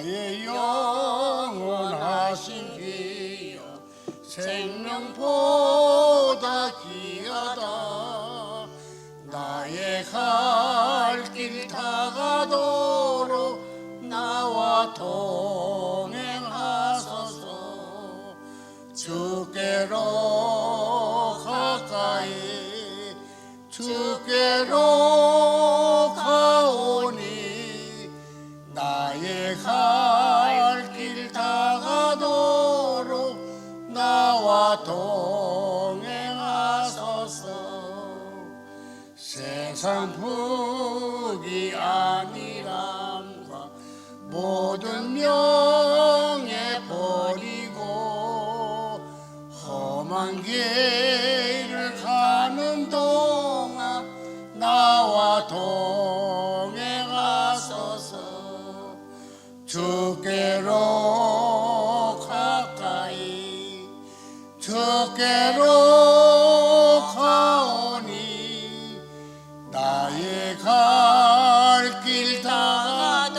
나의 영원하신 귀여 생명보다 귀하다. 나의 갈 길 다가도록 나와 동행하소서. 주께로 가까이 주께로 가오니 나의 가 동행하소서. 세상 북이 아니람과 모든 명예 버리고 험한 길을 가는 동안 나와 동행하소서. 주께로 주께로 가오니 나의 갈 길 다가도록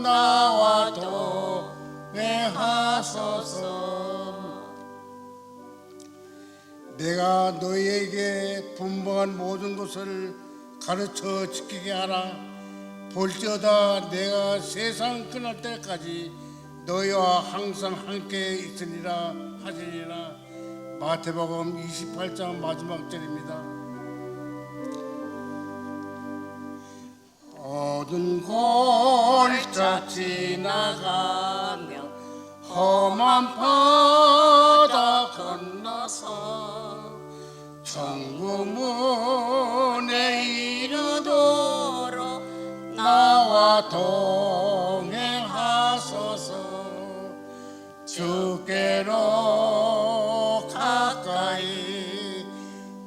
나와 동행하소서. 내가 너희에게 분봉한 모든 것을 가르쳐 지키게 하라. 볼지어다 내가 세상 끝날 때까지 너희와 항상 함께 있으리라 하시니라. 마태복음 28장 마지막 절입니다. 어두운 골짜 지나가며 험한 바다 건너서 천국 문에 이르도록 나와 동 주께로 가까이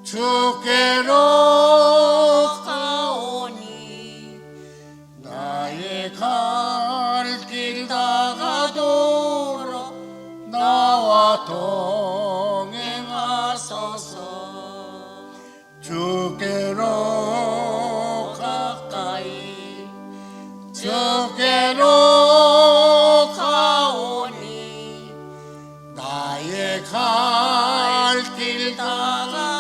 주께로 가오니 나의 갈 길 다가도록 나와 동 아멘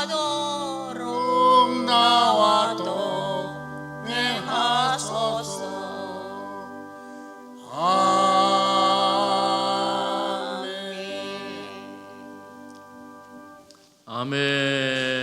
아멘.